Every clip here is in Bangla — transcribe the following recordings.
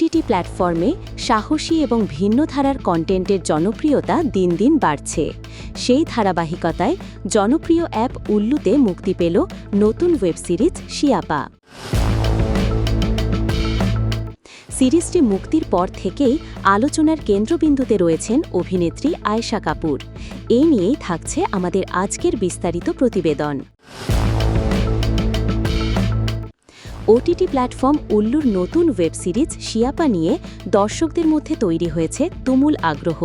ওটিটি প্ল্যাটফর্মে সাহসী এবং ভিন্ন ধারার কন্টেন্টের জনপ্রিয়তা দিন দিন বাড়ছে। সেই ধারাবাহিকতায় জনপ্রিয় অ্যাপ উল্লুতে মুক্তি পেল নতুন ওয়েব সিরিজ শিয়াপা। সিরিজটি মুক্তির পর থেকেই আলোচনার কেন্দ্রবিন্দুতে রয়েছেন অভিনেত্রী আয়েশা কাপুর। এই নিয়েই থাকছে আমাদের আজকের বিস্তারিত প্রতিবেদন। ওটিটি প্ল্যাটফর্ম উল্লুর নতুন ওয়েব সিরিজ শিয়াপা নিয়ে দর্শকদের মধ্যে তৈরি হয়েছে তুমুল আগ্রহ।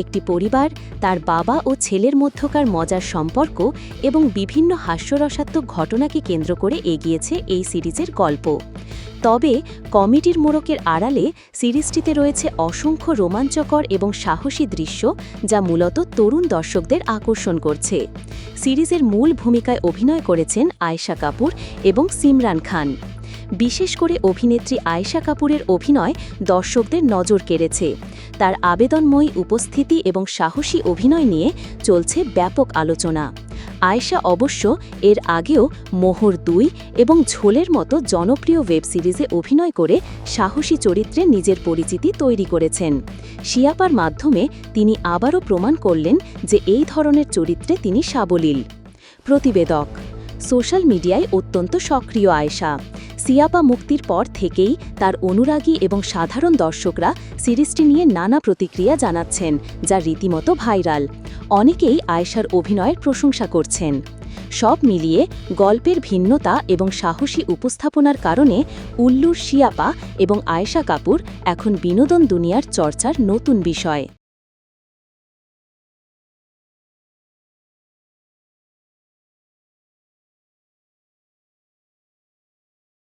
একটি পরিবার, তার বাবা ও ছেলের মধ্যকার মজার সম্পর্ক এবং বিভিন্ন হাস্যরসাত্মক ঘটনাকে কেন্দ্র করে এগিয়েছে এই সিরিজের গল্প। তবে কমেডির মোড়কের আড়ালে সিরিজটিতে রয়েছে অসংখ্য রোমাঞ্চকর এবং সাহসী দৃশ্য যা মূলত তরুণ দর্শকদের আকর্ষণ করছে। সিরিজের মূল ভূমিকায় অভিনয় করেছেন আয়েশা কাপুর এবং সিমরান খান। বিশেষ করে অভিনেত্রী আয়েশা কাপুরের অভিনয় দর্শকদের নজর কেড়েছে। তার আবেদনময়ী উপস্থিতি এবং সাহসী অভিনয় নিয়ে চলছে ব্যাপক আলোচনা। আয়েশা অবশ্য এর আগেও মোহর দুই এবং ঝোলের মতো জনপ্রিয় ওয়েব সিরিজে অভিনয় করে সাহসী চরিত্রে নিজের পরিচিতি তৈরি করেছেন। শিয়াপার মাধ্যমে তিনি আবারও প্রমাণ করলেন যে এই ধরনের চরিত্রে তিনি সাবলীল। প্রতিবেদক, সোশ্যাল মিডিয়ায় অত্যন্ত সক্রিয় আয়েশা। সিয়াপা মুক্তির পর থেকেই তার অনুরাগী এবং সাধারণ দর্শকরা সিরিজটি নিয়ে নানা প্রতিক্রিয়া জানাচ্ছেন, যা রীতিমতো ভাইরাল। অনেকেই আয়েশার অভিনয়ের প্রশংসা করছেন। সব মিলিয়ে গল্পের ভিন্নতা এবং সাহসী উপস্থাপনার কারণে উল্লুর শিয়াপা এবং আয়েশা কাপুর এখন বিনোদন দুনিয়ার চর্চার নতুন বিষয়।